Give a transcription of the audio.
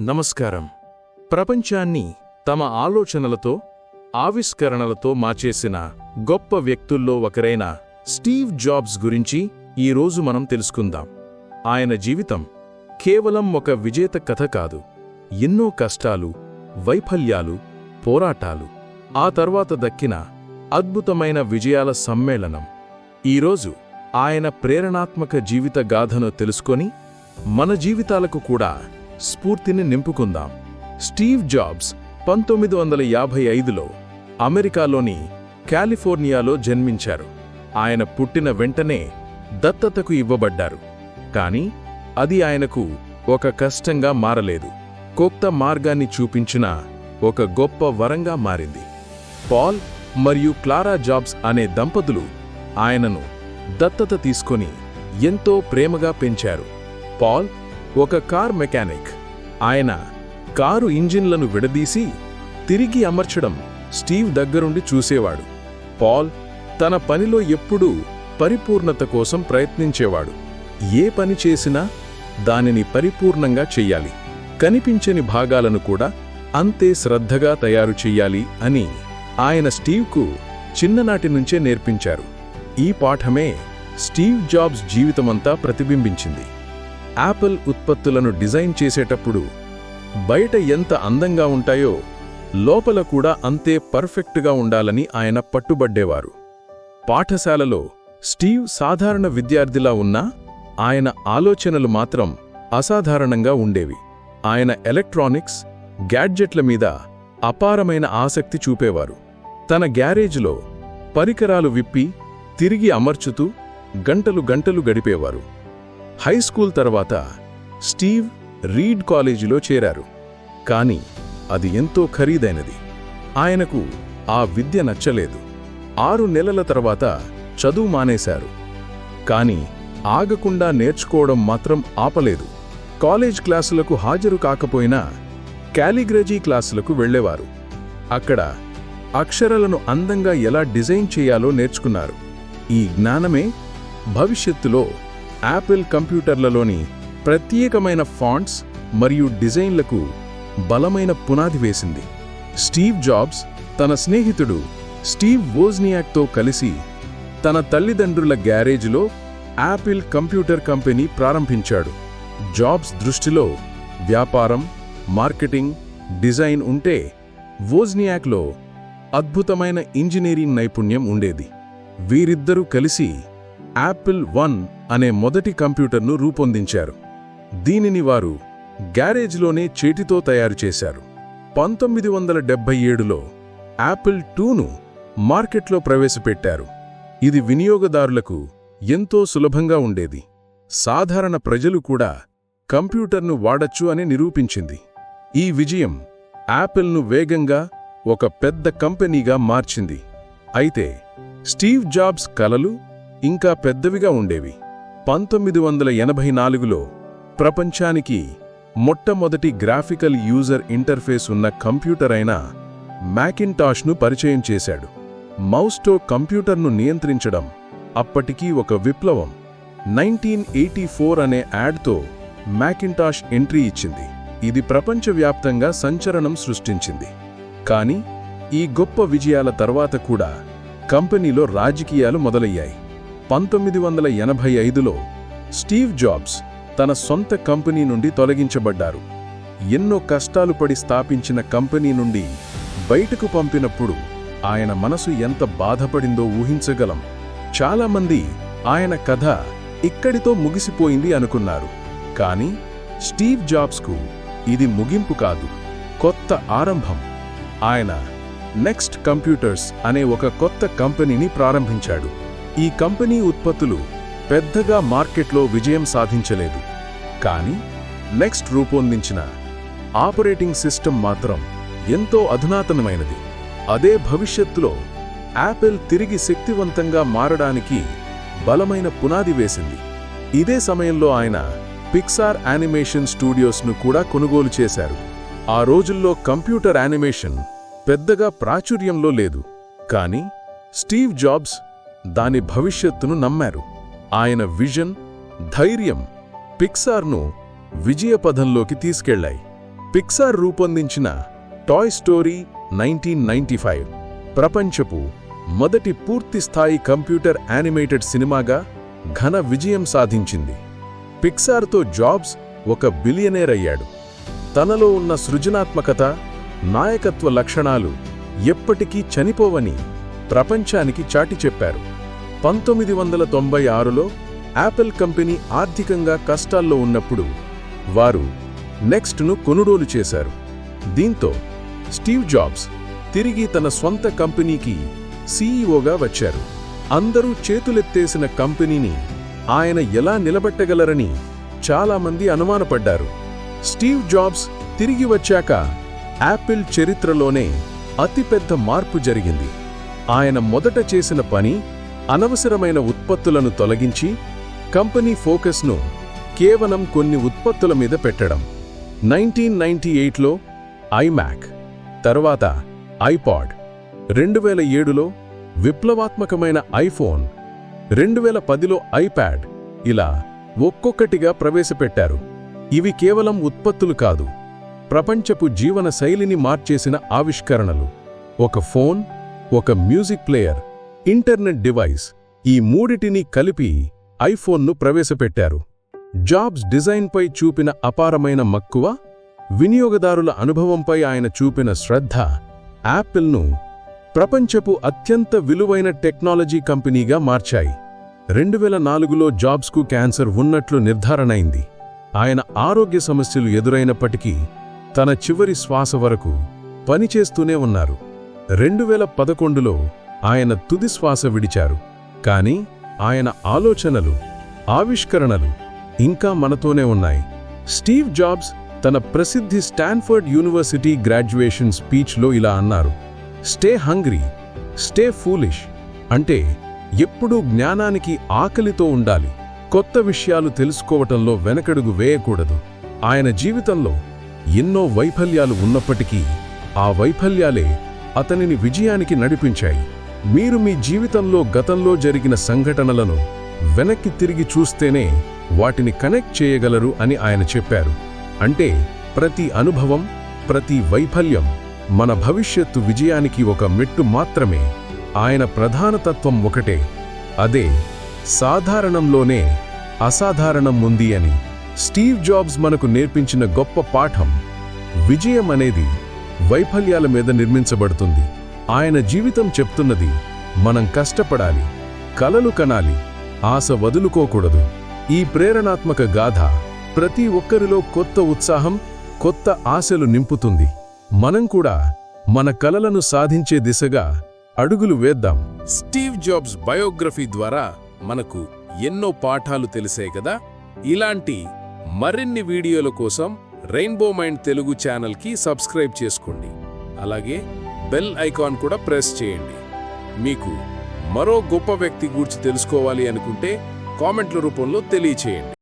నమస్కారం. ప్రపంచాన్ని తమ ఆలోచనలతో ఆవిష్కరణలతో మార్చేసిన గొప్ప వ్యక్తుల్లో ఒకరైన స్టీవ్ జాబ్స్ గురించి ఈరోజు మనం తెలుసుకుందాం. ఆయన జీవితం కేవలం ఒక విజేత కథ కాదు. ఎన్నో కష్టాలు వైఫల్యాలు పోరాటాలు ఆ తర్వాత దక్కిన అద్భుతమైన విజయాల సమ్మేళనం. ఈరోజు ఆయన ప్రేరణాత్మక జీవిత గాథను తెలుసుకొని మన జీవితాలకు కూడా స్ఫూర్తిని నింపుకుందాం. స్టీవ్ జాబ్స్ పంతొమ్మిది వందల యాభై ఐదులో అమెరికాలోని కాలిఫోర్నియాలో జన్మించారు. ఆయన పుట్టిన వెంటనే దత్తతకు ఇవ్వబడ్డారు. కాని అది ఆయనకు ఒక కష్టంగా మారలేదు. కొత్త మార్గాన్ని చూపించిన ఒక గొప్ప వరంగా మారింది. పాల్ మరియు క్లారా జాబ్స్ అనే దంపతులు ఆయనను దత్తత తీసుకొని ఎంతో ప్రేమగా పెంచారు. పాల్ ఒక కార్ మెకానిక్. ఆయన కారు ఇంజిన్లను విడదీసి తిరిగి అమర్చడం స్టీవ్ దగ్గరుండి చూసేవాడు. పాల్ తన పనిలో ఎప్పుడూ పరిపూర్ణత కోసం ప్రయత్నించేవాడు. ఏ పని చేసినా దానిని పరిపూర్ణంగా చెయ్యాలి. కనిపించని భాగాలను కూడా అంతే శ్రద్ధగా తయారు చెయ్యాలి అని ఆయన స్టీవ్కు చిన్ననాటి నుంచే నేర్పించారు. ఈ పాఠమే స్టీవ్ జాబ్స్ జీవితమంతా ప్రతిబింబించింది. యాపిల్ ఉత్పత్తులను డిజైన్ చేసేటప్పుడు బయట ఎంత అందంగా ఉంటాయో లోపల కూడా అంతే పర్ఫెక్ట్గా ఉండాలని ఆయన పట్టుబడ్డేవారు. పాఠశాలలో స్టీవ్ సాధారణ విద్యార్థిలా ఉన్నా ఆయన ఆలోచనలు మాత్రం అసాధారణంగా ఉండేవి. ఆయన ఎలక్ట్రానిక్స్ గ్యాడ్జెట్ల మీద అపారమైన ఆసక్తి చూపేవారు. తన గ్యారేజ్లో పరికరాలు విప్పి తిరిగి అమర్చుతూ గంటలు గంటలు గడిపేవారు. హై స్కూల్ తర్వాత స్టీవ్ రీడ్ కాలేజీలో చేరారు. కానీ అది ఎంతో ఖరీదైనది. ఆయనకు ఆ విద్య నచ్చలేదు. ఆరు నెలల తర్వాత చదువు మానేశారు. కానీ ఆగకుండా నేర్చుకోవడం మాత్రం ఆపలేదు. కాలేజ్ క్లాసులకు హాజరు కాకపోయినా క్యాలిగ్రజీ క్లాసులకు వెళ్ళేవారు. అక్కడ అక్షరాలను అందంగా ఎలా డిజైన్ చేయాలో నేర్చుకున్నారు. ఈ జ్ఞానమే భవిష్యత్తులో యాపిల్ కంప్యూటర్లలోని ప్రత్యేకమైన ఫాంట్స్ మరియు డిజైన్లకు బలమైన పునాది వేసింది. స్టీవ్ జాబ్స్ తన స్నేహితుడు స్టీవ్ వోజ్నియాక్తో కలిసి తన తల్లిదండ్రుల గ్యారేజ్లో యాపిల్ కంప్యూటర్ కంపెనీ ప్రారంభించాడు. జాబ్స్ దృష్టిలో వ్యాపారం మార్కెటింగ్ డిజైన్ ఉంటే వోజ్నియాక్లో అద్భుతమైన ఇంజనీరింగ్ నైపుణ్యం ఉండేది. వీరిద్దరూ కలిసి యాపిల్ వన్ అనే మొదటి కంప్యూటర్ను రూపొందించారు. దీనిని వారు గ్యారేజ్లోనే చేతితో తయారు చేశారు. పంతొమ్మిది వందల డెబ్బై ఏడులో యాపిల్ టూను మార్కెట్లో ప్రవేశపెట్టారు. ఇది వినియోగదారులకు ఎంతో సులభంగా ఉండేది. సాధారణ ప్రజలు కూడా కంప్యూటర్ను వాడచ్చు అని నిరూపించింది. ఈ విజయం యాపిల్ను వేగంగా ఒక పెద్ద కంపెనీగా మార్చింది. అయితే స్టీవ్ జాబ్స్ కలలు ఇంకా పెద్దవిగా ఉండేవి. పంతొమ్మిది వందల ఎనభై నాలుగులో ప్రపంచానికి మొట్టమొదటి గ్రాఫికల్ యూజర్ ఇంటర్ఫేస్ ఉన్న కంప్యూటర్ అయిన మ్యాకింటాష్ను పరిచయం చేశాడు. మౌస్తో కంప్యూటర్ను నియంత్రించడం అప్పటికీ ఒక విప్లవం. నైన్టీన్ ఎయిటీ ఫోర్ అనే యాడ్తో మ్యాకింటాష్ ఎంట్రీ ఇచ్చింది. ఇది ప్రపంచవ్యాప్తంగా సంచలనం సృష్టించింది. కానీ ఈ గొప్ప విజయాల తర్వాత కూడా కంపెనీలో రాజకీయాలు మొదలయ్యాయి. పంతొమ్మిది వందల ఎనభై ఐదులో స్టీవ్ జాబ్స్ తన సొంత కంపెనీ నుండి తొలగించబడ్డారు. ఎన్నో కష్టాలు పడి స్థాపించిన కంపెనీ నుండి బయటకు పంపినప్పుడు ఆయన మనసు ఎంత బాధపడిందో ఊహించగలం. చాలామంది ఆయన కథ ఇక్కడితో ముగిసిపోయింది అనుకున్నారు. కానీ స్టీవ్ జాబ్స్కు ఇది ముగింపు కాదు కొత్త ఆరంభం. ఆయన నెక్స్ట్ కంప్యూటర్స్ అనే ఒక కొత్త కంపెనీని ప్రారంభించాడు. ఈ కంపెనీ ఉత్పత్తులు పెద్దగా మార్కెట్లో విజయం సాధించలేదు. కానీ నెక్స్ట్ రూపొందించిన ఆపరేటింగ్ సిస్టమ్ మాత్రం ఎంతో అధునాతనమైనది. అదే భవిష్యత్తులో యాపిల్ తిరిగి శక్తివంతంగా మారడానికి బలమైన పునాది వేసింది. ఇదే సమయంలో ఆయన పిక్సార్ యానిమేషన్ స్టూడియోస్ను కూడా కొనుగోలు చేశారు. ఆ రోజుల్లో కంప్యూటర్ యానిమేషన్ పెద్దగా ప్రాచుర్యంలో లేదు. కానీ స్టీవ్ జాబ్స్ దాని భవిష్యత్తును నమ్మారు. ఆయన విజన్ ధైర్యం పిక్సార్ను విజయపథంలోకి తీసుకెళ్ళాయి. పిక్సార్ రూపొందించిన Toy Story nineteen ninety five. ప్రపంచపు మొదటి పూర్తిస్థాయి కంప్యూటర్ యానిమేటెడ్ సినిమాగా ఘన విజయం సాధించింది. పిక్సార్తో జాబ్స్ ఒక బిలియనేర్ అయ్యాడు తనలో ఉన్న సృజనాత్మకత నాయకత్వ లక్షణాలు ఎప్పటికీ చనిపోవని ప్రపంచానికి చాటి చెప్పారు. పంతొమ్మిది వందల తొంభై ఆరులో యాపిల్ కంపెనీ ఆర్థికంగా కష్టాల్లో ఉన్నప్పుడు వారు నెక్స్ట్ను కొనుగోలు చేశారు. దీంతో స్టీవ్ జాబ్స్ తిరిగి తన స్వంత కంపెనీకి సీఈఓగా వచ్చారు. అందరూ చేతులెత్తేసిన కంపెనీని ఆయన ఎలా నిలబెట్టగలరని చాలామంది అనుమానపడ్డారు. స్టీవ్ జాబ్స్ తిరిగి వచ్చాక యాపిల్ చరిత్రలోనే అతిపెద్ద మార్పు జరిగింది. ఆయన మొదట చేసిన పని అనవసరమైన ఉత్పత్తులను తొలగించి కంపెనీ ఫోకస్ను కేవలం కొన్ని ఉత్పత్తుల మీద పెట్టడం. నైన్టీన్ నైన్టీ ఎయిట్లో ఐమ్యాక్ తర్వాత ఐపాడ్ రెండు వేల ఏడులో విప్లవాత్మకమైన ఐఫోన్ రెండు వేల పదిలో ఐప్యాడ్ ఇలా ఒక్కొక్కటిగా ప్రవేశపెట్టారు. ఇవి కేవలం ఉత్పత్తులు కాదు ప్రపంచపు జీవన శైలిని మార్చేసిన ఆవిష్కరణలు. ఒక ఫోన్ ఒక మ్యూజిక్ ప్లేయర్ ఇంటర్నెట్ డివైస్ ఈ మూడిటిని కలిపి ఐఫోన్ను ప్రవేశపెట్టారు. జాబ్స్ డిజైన్పై చూపిన అపారమైన మక్కువ వినియోగదారుల అనుభవంపై ఆయన చూపిన శ్రద్ధ యాపిల్ను ప్రపంచపు అత్యంత విలువైన టెక్నాలజీ కంపెనీగా మార్చాయి. రెండు వేల నాలుగులో జాబ్స్కు క్యాన్సర్ ఉన్నట్లు నిర్ధారణైంది. ఆయన ఆరోగ్య సమస్యలు ఎదురైనప్పటికీ తన చివరి శ్వాస వరకు పనిచేస్తూనే ఉన్నారు. రెండు వేల పదకొండులో ఆయన తుది శ్వాస విడిచారు. కానీ ఆయన ఆలోచనలు ఆవిష్కరణలు ఇంకా మనతోనే ఉన్నాయి. స్టీవ్ జాబ్స్ తన ప్రసిద్ధి స్టాన్ఫర్డ్ యూనివర్సిటీ గ్రాడ్యుయేషన్ స్పీచ్లో ఇలా అన్నారు. స్టే హంగ్రీ స్టే ఫూలిష్ అంటే ఎప్పుడూ జ్ఞానానికి ఆకలితో ఉండాలి. కొత్త విషయాలు తెలుసుకోవటంలో వెనకడుగు వేయకూడదు. ఆయన జీవితంలో ఎన్నో వైఫల్యాలు ఉన్నప్పటికీ ఆ వైఫల్యాలే అతనిని విజయానికి నడిపించాయి. మీరు మీ జీవితంలో గతంలో జరిగిన సంఘటనలను వెనక్కి తిరిగి చూస్తేనే వాటిని కనెక్ట్ చేయగలరు అని ఆయన చెప్పారు. అంటే ప్రతి అనుభవం ప్రతి వైఫల్యం మన భవిష్యత్తు విజయానికి ఒక మెట్టు మాత్రమే. ఆయన ప్రధాన తత్వం ఒకటే. అదే సాధారణంలోనే అసాధారణం ఉంది అని స్టీవ్ జాబ్స్ మనకు నేర్పించిన గొప్ప పాఠం విజయం అనేది వైఫల్యాల మీద నిర్మించబడుతుంది. ఆయన జీవితం చెప్తున్నది మనం కష్టపడాలి కలలు కనాలి ఆశ వదులుకోకూడదు. ఈ ప్రేరణాత్మక గాథ ప్రతి ఒక్కరిలో కొత్త ఉత్సాహం కొత్త ఆశలు నింపుతుంది. మనం కూడా మన కలలను సాధించే దిశగా అడుగులు వేద్దాం. స్టీవ్ జాబ్స్ బయోగ్రఫీ ద్వారా మనకు ఎన్నో పాఠాలు తెలిసాయి కదా? ఇలాంటి మరిన్ని వీడియోల కోసం రెయిన్బో మైండ్ తెలుగు ఛానల్కి సబ్స్క్రైబ్ చేసుకోండి. అలాగే బెల్ ఐకాన్ కూడా ప్రెస్ చేయండి. మీకు మరో గొప్ప వ్యక్తి గూర్చి తెలుసుకోవాలి అనుకుంటే కామెంట్ల రూపంలో తెలియచేయండి.